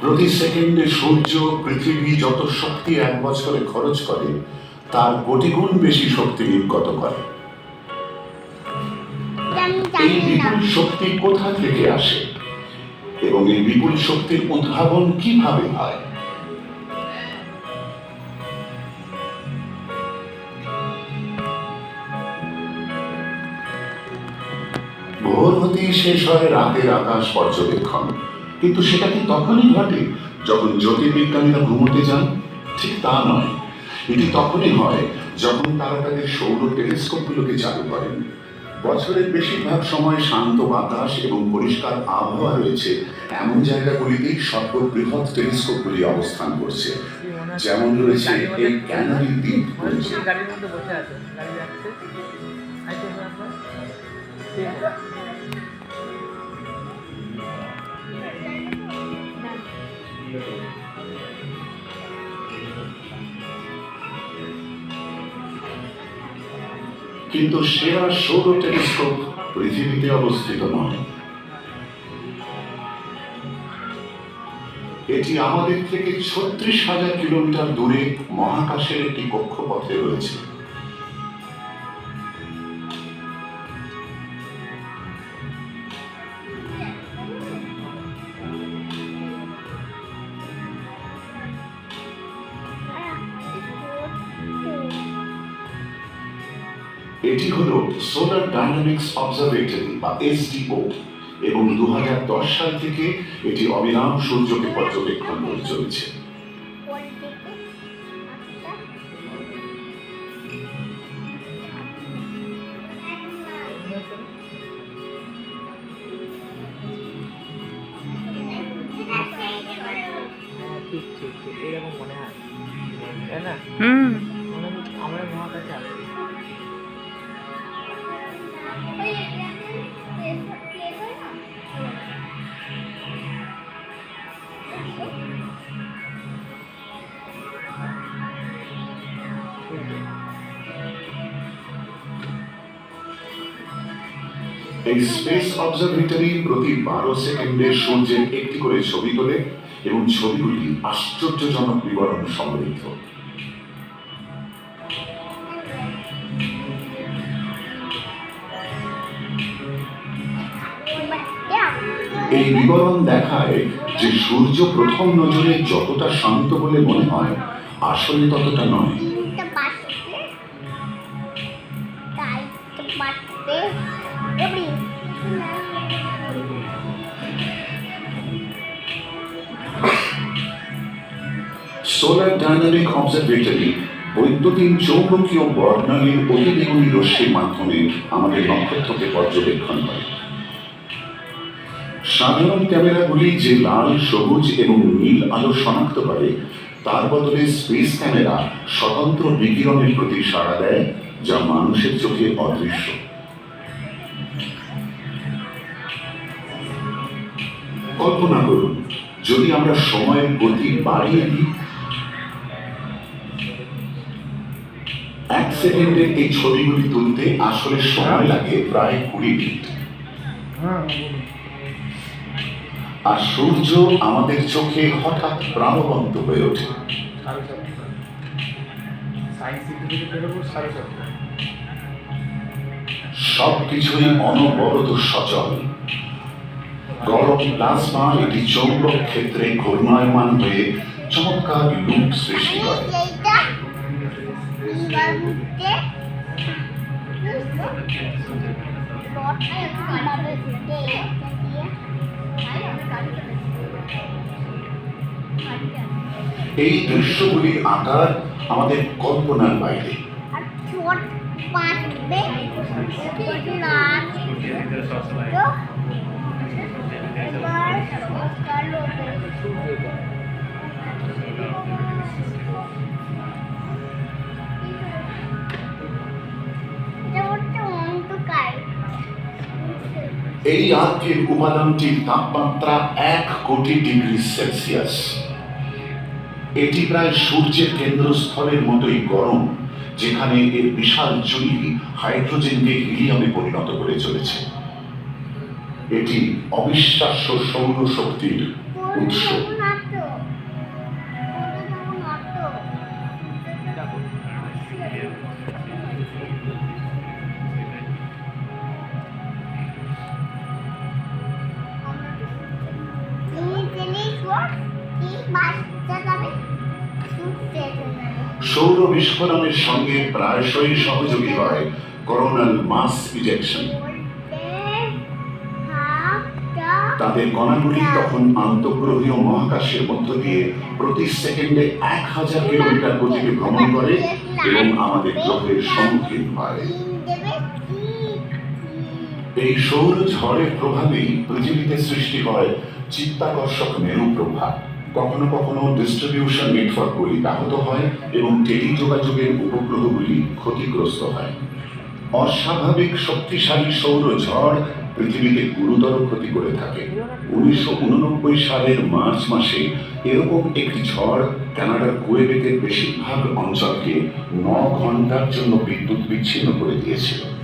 প্রতি সেকেন্ডে সূর্য পৃথিবী যত শক্তি এক বছরে খরচ করে, তার কোটি গুণ বেশি শক্তি নির্গত করে। এই বিপুল শক্তি কোথা থেকে আসে? এবং এই বিপুল শক্তির উদ্ভাবন কীভাবে হয়? ভোর শেষ হয় রাতের আকাশ পর্যবেক্ষণ। কিন্তু সেটা কি তখনই ঘটে যখন জ্যোতির্বিজ্ঞানীরা ঘুমোতে যান? ঠিক তা নয়। এটি তখনই হয় যখন তারা তাদের সৌর টেলিস্কোপগুলোকে চালু করেন। বছরের বেশিরভাগ সময় শান্ত বাতাস এবং পরিষ্কার আবহাওয়া রয়েছে। এমন জায়গাগুলিতেই সর্ববৃহৎ টেলিস্কোপগুলি অবস্থান করছে। মনে যেমন রয়েছে এই ক্যানারি দ্বীপ কিন্তু সেরা সৌর টেলিস্কোপ পৃথিবীতে অবস্থিত নয়। এটি আমাদের থেকে ছত্রিশ হাজার কিলোমিটার দূরে মহাকাশের একটি কক্ষপথে রয়েছে। এটি হল সোলার ডাইনামিক্স অবজারভেটরি বা এসডিও এবং দুই হাজার দশ সাল থেকে এটি অবিরাম সূর্যকে পর্যবেক্ষণ করে চলেছে। আচ্ছা হ্যাঁ ঠিক ঠিক ঠিক এরকম মনে হয়। তাই না? এই স্পেস অবজারভেটরি প্রতি বারো সেকেন্ডে সূর্যের একটি করে ছবি তোলে এবং ছবিগুলি আশ্চর্যজনক বিবরণ সমৃদ্ধ। এই বিবরণ দেখায় যে সূর্য প্রথম নজরে যতটা শান্ত বলে মনে হয়, আসলে ততটা নয়। সোলার ডাইনামিক অবজারভেটরি বৈদ্যুতিন চৌম্বকীয় বর্ণালীর অতিবেগুনি রশ্মির মাধ্যমে আমাদের নক্ষত্রকে পর্যবেক্ষণ করে। সাধারণ ক্যামেরাগুলি যে লাল, সবুজ এবং নীল আলো শনাক্ত করে, তার বদলে স্পেস ক্যামেরা স্বতন্ত্র বিকিরণের প্রতি সাড়া দেয়, যা মানুষের চোখে অদৃশ্য। কল্পনা করুন, যদি আমরা সময়ের গতি বাড়িয়ে দিই এক সেকেন্ডে এই ছবিগুলি তুলতে আসলে সময় লাগে প্রায় কুড়ি মিনিট। হ্যাঁ আর সূর্য আমাদের চোখে হঠাৎ প্রাণবন্ত হয়ে ওঠে। সবকিছুই অনবরত সচল। গরম প্লাজমা একটি চৌম্বক ক্ষেত্রে ঘূর্ণায়মান হয়ে চমৎকার লুপ সৃষ্টি করে। এই দৃশ্যগুলি আকার আমাদের কল্পনার বাইরে। নাচ এই আর্কের উপাদানটির তাপমাত্রা এক কোটি ডিগ্রি সেলসিয়াস। এটি প্রায় সূর্যের কেন্দ্রস্থলের মতোই গরম, যেখানে এর বিশাল চুরি হাইড্রোজেনকে হিলিয়ামে পরিণত করে চলেছে। এটি অবিশ্বাস্য সৌর শক্তির উৎস। সৌর বিস্ফোরণের সঙ্গে প্রায়শই সহযোগী হয় করোনাল মাস ইজেকশন তাদের কণাগুলি তখন আন্তঃগ্রহীয় মহাকাশের মধ্য দিয়ে প্রতি সেকেন্ডে এক হাজার কিলোমিটার গতিতে ভ্রমণ করে এবং আমাদের গ্রহের সম্মুখীন হয়। এই সৌর ঝড়ের প্রভাবেই পৃথিবীতে সৃষ্টি হয় চিত্তাকর্ষক মেরু প্রভাব কখনো কখনো ডিস্ট্রিবিউশন নেটওয়ার্কগুলি ব্যাহত হয় এবং টেলি যোগাযোগের উপগ্রহগুলি ক্ষতিগ্রস্ত হয়। অস্বাভাবিক শক্তিশালী সৌর ঝড় পৃথিবীতে গুরুতর ক্ষতি করে থাকে। উনিশশো উননব্বই সালের মার্চ মাসে এরকম একটি ঝড় কানাডার কুয়েবেকের বেশিরভাগ অঞ্চলকে ন ঘণ্টার জন্য বিদ্যুৎ বিচ্ছিন্ন করে দিয়েছিল।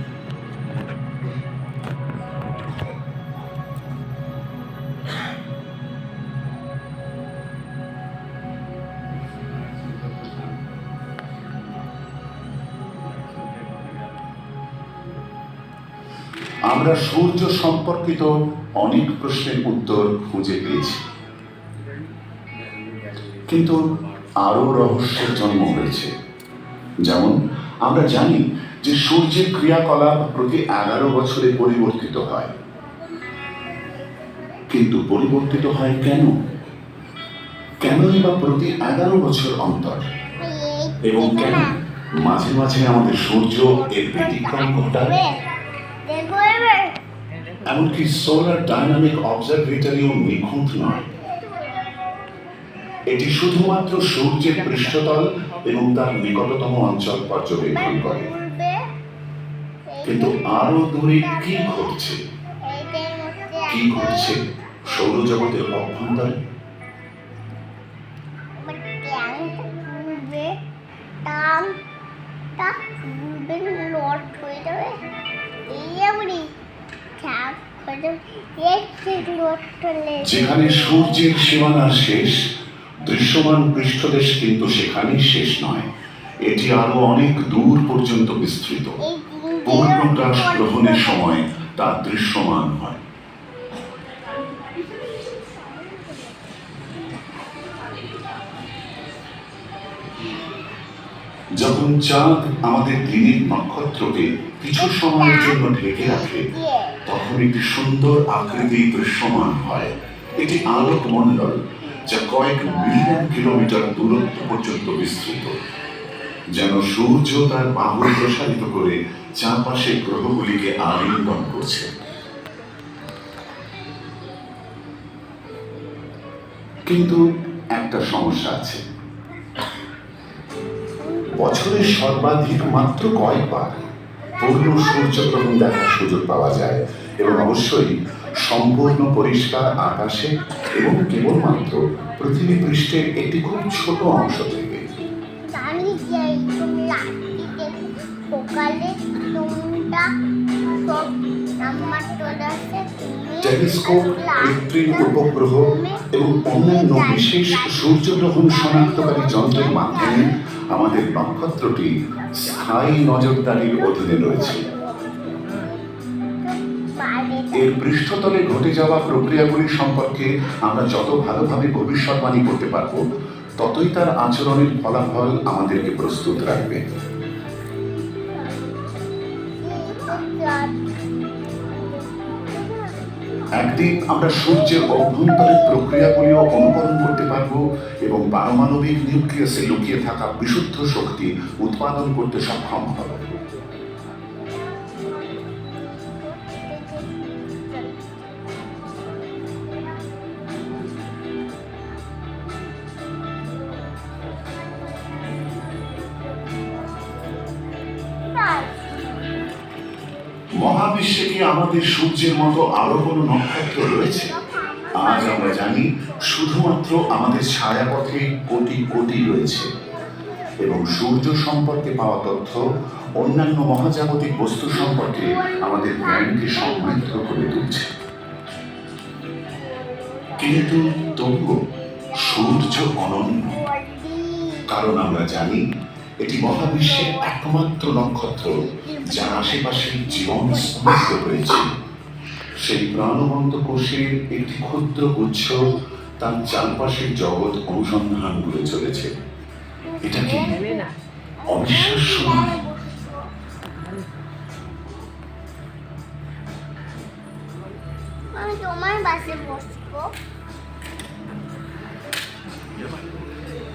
আমরা সূর্য সম্পর্কিত অনেক প্রশ্নের উত্তর খুঁজে পেয়েছি। কিন্তু আরও রহস্যের জন্ম হয়েছে। যেমন, আমরা জানি যে সূর্যের ক্রিয়াকলাপ প্রতি এগারো বছরে পরিবর্তিত হয়। কিন্তু পরিবর্তিত হয় কেন? কেনই বা প্রতি এগারো বছর অন্তর? এবং কেন মাঝে মাঝে আমাদের সূর্য এর ব্যতিক্রম ঘটায়? এমনকি সোলার ডাইনামিক অবজারভেটরিও নিখুঁত নয়। এটি শুধুমাত্র সূর্যের পৃষ্ঠতল এবং তার নিকটতম অঞ্চল পর্যবেক্ষণ করে। কিন্তু আরও দূরে কি ঘটছে? কি ঘটছে? সৌরজগতের অভ্যন্তরে? আমার যেখানে সূর্যের সীমানার শেষ দৃশ্যমান পৃষ্ঠদেশ কিন্তু সেখানেই শেষ নয়। এটি আরও অনেক দূর পর্যন্ত বিস্তৃত। পূর্ণ পূর্ণগ্রাস গ্রহণের সময় তা দৃশ্যমান হয়। যখন চাঁদ আমাদের দিনের নক্ষত্রকে কিছু সময়ের জন্য ঢেকে রাখে তখন একটি সুন্দর আকৃতি দৃশ্যমান হয়। এটি আলোক মণ্ডল যা কয়েক মিলিয়ন কিলোমিটার দূরত্ব পর্যন্ত বিস্তৃত। যেন সূর্য তার বাহু প্রসারিত করে চারপাশে গ্রহগুলিকে আলিঙ্গন করছে। কিন্তু একটা সমস্যা আছে। বছরের সর্বাধিক মাত্র কয়েকবার পূর্ণ সূর্যগ্রহণ দেখার সুযোগ পাওয়া যায় এবং অবশ্যই সম্পূর্ণ পরিষ্কার আকাশে এবং কেবলমাত্র পৃথিবী পৃষ্ঠের একটি খুব ছোট অংশ থেকে। টেলিস্কোপ কৃত্রিম উপগ্রহ এবং অন্যান্য বিশেষ সূর্যগ্রহণ শনাক্তকারী যন্ত্রের মাধ্যমে আমাদের নক্ষত্রটি স্থায়ী নজরদারির অধীনে রয়েছে। এর পৃষ্ঠতলে ঘটে যাওয়া প্রক্রিয়াগুলি সম্পর্কে আমরা যত ভালোভাবে ভবিষ্যৎবাণী করতে পারব, ততই তার আচরণের ফলাফল আমাদেরকে প্রস্তুত রাখবে। একদিন আমরা সূর্যের অভ্যন্তরের প্রক্রিয়াগুলিও অনুকরণ করতে পারব এবং পারমাণবিক নিউক্লিয়াসে লুকিয়ে থাকা বিশুদ্ধ শক্তি উৎপাদন করতে সক্ষম হব। মহাবিশ্বে কি আমাদের সূর্যের মতো আরও কোনো নক্ষত্র রয়েছে? আজ আমরা জানি শুধুমাত্র আমাদের ছায়াপথে কোটি কোটি রয়েছে। এবং সূর্য সম্পর্কে পাওয়া তথ্য, অন্যান্য মহাজাগতিক বস্তু সম্পর্কে আমাদের জ্ঞানকে সমৃদ্ধ করে তুলছে। কিন্তু তবুও সূর্য অনন্য। কারণ আমরা জানি এটি মহাবিশ্বের একমাত্র নক্ষত্র, যার আশেপাশে জীবন স্থাপিত হয়েছে সেই প্রাণবন্ত কোষের একটি ক্ষুদ্র গুচ্ছ তার চারপাশের জগৎ অনুসন্ধান করে চলেছে। এটা কি অবিশ্বাস্য তোমার বাসে বসবো